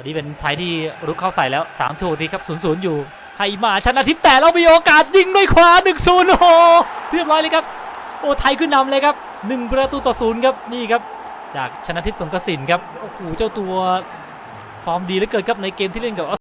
ตอนนี้เป็นไทยที่รุกเข้าใส่แล้ว3ามสิบทีครับ0ูนย์อยู่ไฮมาชนะทิพย์แต่เรามีโอกาสยิงด้วยขวา1นศูนย์โอ้โหเรียบร้อยเลยครับ โอ้ไทยขึ้นนำเลยครับ 1 ประตูต่อศูนย์ครับนี่ครับ จากชนะทิพย์สงกระสินครับโอ้โหเจ้าตัวฟอร์มดีเหลือเกินครับในเกมที่เล่นกับออส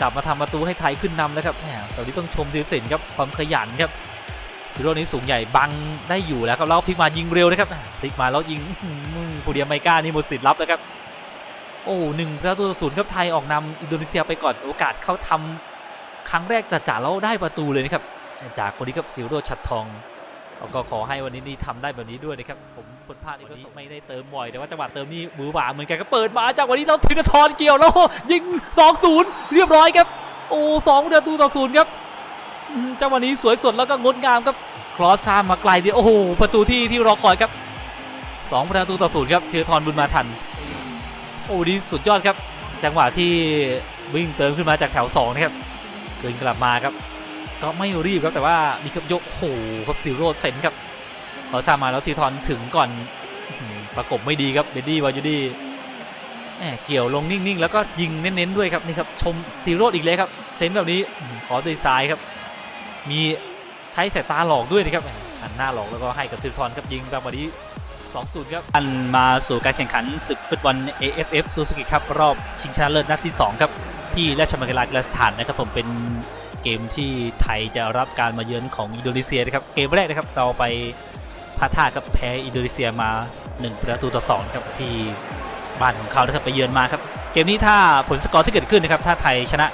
กลับมาทำประตูให้ไทยขึ้นนำแล้วครับแหมตอนนี้ต้องชมธีรศิลป์ครับความขยันครับซีโร่นี้สูงใหญ่บังได้อยู่แล้วครับแล้วพลิกมายิงเร็วนะครับพลิกมาแล้วยิงผู้เดียไมก้านี่หมดสิทธิ์รับแล้วครับโอ้หนึ่งประตูต่อศูนย์ครับไทยออกนำอินโดนีเซียไปก่อนโอกาสเข้าทำครั้งแรกจ่าๆแล้วได้ประตูเลยนะครับจากคนนี้ครับซิลโรชัดทอง เราก็ขอให้วันนี้นี่ทำได้แบบนี้ด้วยนะครับ ผมคนพลาดนี่ก็ไม่ได้เติมบ่อย แต่ว่าจังหวะเติมนี่มือหวาเหมือนกันก็เปิดมาจากวันนี้เราธีรทรเกี่ยวแล้วยิง 2-0 เรียบร้อยครับ โอ้สองประตูต่อศูนย์ครับจังหวะนี้สวยสดแล้วก็งดงามครับคลอสซามมาไกลเดียวโอ้โห ประตูที่ที่รอคอยครับสองประตูต่อศูนย์ครับธีรทรบุญมาทัน โอ้ดีสุดยอดครับ จังหวะที่วิ่งเติมขึ้นมาจากแถวสองนะครับเดินกลับมาครับ ก็ไม่รีบครับแต่ว่านี่ครับยกโอ้โหครับซิโรดเซนครับพอซามาแล้วซีทอนถึงก่อนประกบไม่ดีครับเบดดี้วายูดี้แหมเกี่ยวลงนิ่งๆ แล้วก็ยิงเน้นๆด้วยครับนี่ครับชมซีโรดอีกเลยครับเซนแบบนี้ขอด้วซ้ายครับ มีใช้สายตาหลอกด้วยนะครับหันหน้าหลอกแล้วก็ให้กับซีทอนครับยิงแบบวันนี้2-0ครับอันมาสู่การแข่งขันศึกฟุตบอล AFF Suzuki ครับรอบชิงชนะเลิศนัดที่สองครับ ที่ราชมังคลากีฬาสถานนะครับผมเป็น เกมที่ไทยจะรับการมาเยือนของอินโดนีเซียนะครับ เกมแรกนะครับเราไปพาท่ากับแพ้อินโดนีเซียมา 1 ประตูต่อ2ครับที่บ้านของเขานะครับไปเยือนมาครับ เกมนี้ถ้าผลสกอร์ที่เกิดขึ้นนะครับถ้าไทยชนะ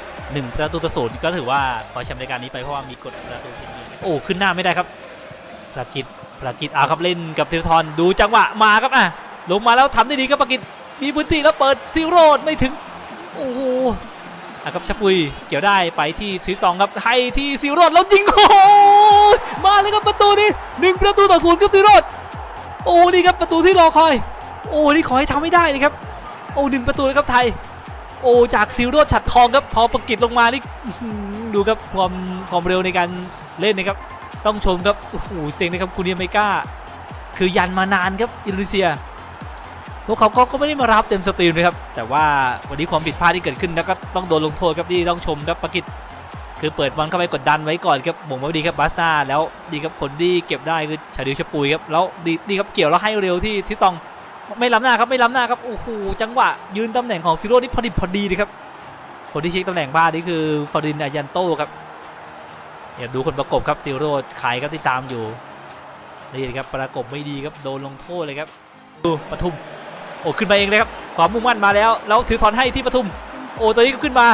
1 ประตูต่อศูนย์ก็ถือว่าคว้าแชมป์รายการนี้ไปเพราะว่ามีกฎประตูทีมเยือนโอ้ขึ้นหน้าไม่ได้ครับประกิตประกิตอาครับเล่นกับธีรทรดูจังหวะมาครับอะลงมาแล้วทำได้ดีครับประกิตมีพื้นที่แล้วเปิดซิโรดไม่ถึงโอ้โห อะครับชะปุยเกี่ยวได้ไปที่ทวิสองครับให้ที่ซิโรดแล้วยิงโอ้มาเลยครับประตูนี้หนึ่งประตูต่อศูนย์ครับซิโรดโอ้นี่ครับประตูที่รอคอย โอ้นี่ขอให้ทำให้ได้นะครับ โอ้หนึ่งประตูเลยครับไทย โอ้จากซิโรดฉัดทองครับพอประกิตลงมานี่ดูครับความความเร็วในการเล่นนะครับ ต้องชมครับโอ้โหเซ็งนะครับคูเนียไมก้าคือยันมานานครับอินโดนีเซีย พวกเขาก็ไม่ได้มารับเต็มสตรีมนะครับ แต่ว่าวันนี้ความผิดพลาดที่เกิดขึ้นแล้วก็ต้องโดนลงโทษครับที่ต้องชมครับปากิจคือเปิดบอลเข้าไปกดดันไว้ก่อนครับบ่งไว้ดีครับบาสตาแล้วดีครับผลที่เก็บได้คือชาดิวชปุยครับแล้วดีดีครับเกี่ยวแล้วให้เร็วที่ที่ตองไม่ล้ำหน้าครับไม่ล้ำหน้าครับโอ้โหจังหวะยืนตำแหน่งของซิโร่นี่พอดีพอดีเลยครับคนที่เช็คตำแหน่งบ้านนี่คือฟอร์ดินอายันโตครับอย่าดูคนประกบครับซิโร่ใครครับที่ตามอยู่นี่ครับประกบไม่ดีครับโดนลงโทษเลยครับดูปทุม โอ้ขึ้นมาเองเลยครับความมุ่งมั่นมาแล้ว แล้วถือถอนให้ที่ปทุม โอ้ตัวนี้ก็ขึ้นมา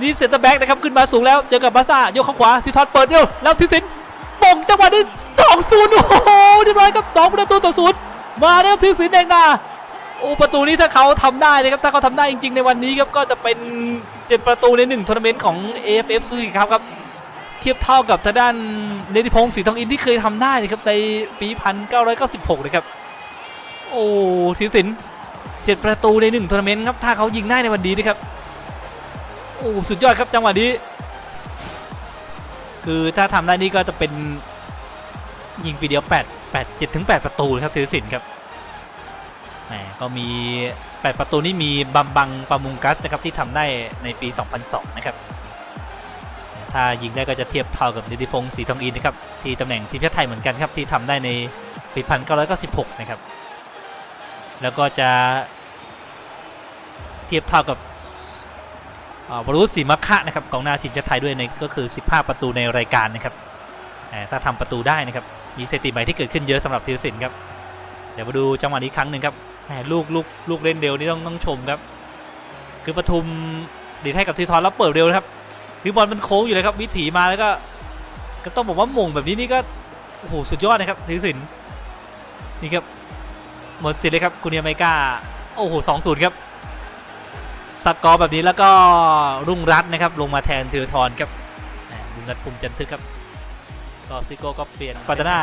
นี่เซ็นเตอร์แบ็กนะครับ ขึ้นมาสูงแล้ว เจอกับบาซ่ายกข้างขวาทิศทอนเปิดเร็วแล้วทิศินป่งจังหวะนี้สองศูนย์โอ้โหเรียบร้อยครับสองประตูต่อศูนย์มาแล้วทิศินเองนะโอ้ประตูนี้ถ้าเขาทำได้นะครับ ถ้าเขาทำได้จริง ๆ ในวันนี้ครับ ก็จะเป็นเจ็ดประตูในหนึ่งทัวร์นาเมนต์ของ AFF ซูซิครับครับ เทียบเท่ากับทางด้านเนติพงศ์ศรีทองอินที่เคยทำได้นะครับในปี 1996 นะครับ โอ้ทิศิน เจ็ดประตูในหนึ่งทัวร์นาเมนต์ครับถ้าเขายิงได้ในวันนี้นะครับโอ้สุดยอดครับจังหวะนี้ คือถ้าทำได้นี่ก็จะเป็นยิงปีเดียว8 8 7ถึง8ประตูครับธีรศิลป์ครับแหมก็มี 8 ประตูนี่มีบัมบังปามุงกัสนะครับที่ทำได้ในปี 2002 นะครับถ้ายิงได้ก็จะเทียบเท่ากับนิติพงศ์ศรีทองอินนะครับที่ตำแหน่งทีมชาติไทยเหมือนกันครับที่ทำได้ในปี 1996 นะครับ แล้วก็จะเทียบเท่ากับอ่าวรุษศรีมัคคะนะครับกองหน้าทีมชาติไทยด้วยในก็คือ 15 ประตูในรายการนะครับถ้าทำประตูได้นะครับมีสถิติใหม่ที่เกิดขึ้นเยอะสำหรับธีรศิลป์ครับเดี๋ยวมาดูจังหวะนี้ครั้งหนึ่งครับลูกลูกลูกเล่นเร็วนี่ต้องต้องชมครับ คือปทุมดีดให้กับทีทอนแล้วเปิดเร็วนะครับคือบอลมันโค้งอยู่เลยครับวิถีมาแล้วก็ ก็ต้องบอกว่าม่งแบบนี้นี่ก็โอ้โหสุดยอดนะครับธีรศิลป์นี่ครับ หมดสิทธิ์เลยครับคุณเนียไมกาโอ้โหสองศูนย์ครับสกอร์แบบนี้แล้วก็รุ่งรัตน์นะครับ ลงมาแทนธีรทรครับรุ่งรัตน์ภูมิจันทึกครับก็ซิโก้ก็เปลี่ยนปัตนา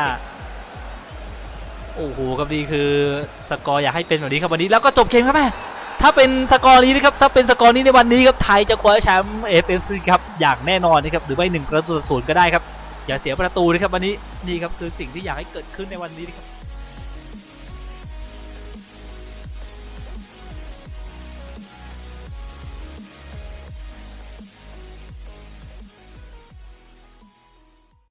โอ้โหครับดีคือสกอร์อยากให้เป็นแบบนี้ครับวันนี้แล้วก็จบเกมครับแม่ถ้าเป็นสกอร์นี้นะครับถ้าเป็นสกอร์นี้ในวันนี้ครับไทยจะคว้าแชมป์เอฟเอฟซีครับอย่างแน่นอนนะครับหรือไม่หนึ่งประตูต่อศูนย์ก็ได้ครับอย่าเสียประตูนะครับวันนี้นี่ครับคือสิ่งที่อยากให้เกิดขึ้นในวันนี้นะครับ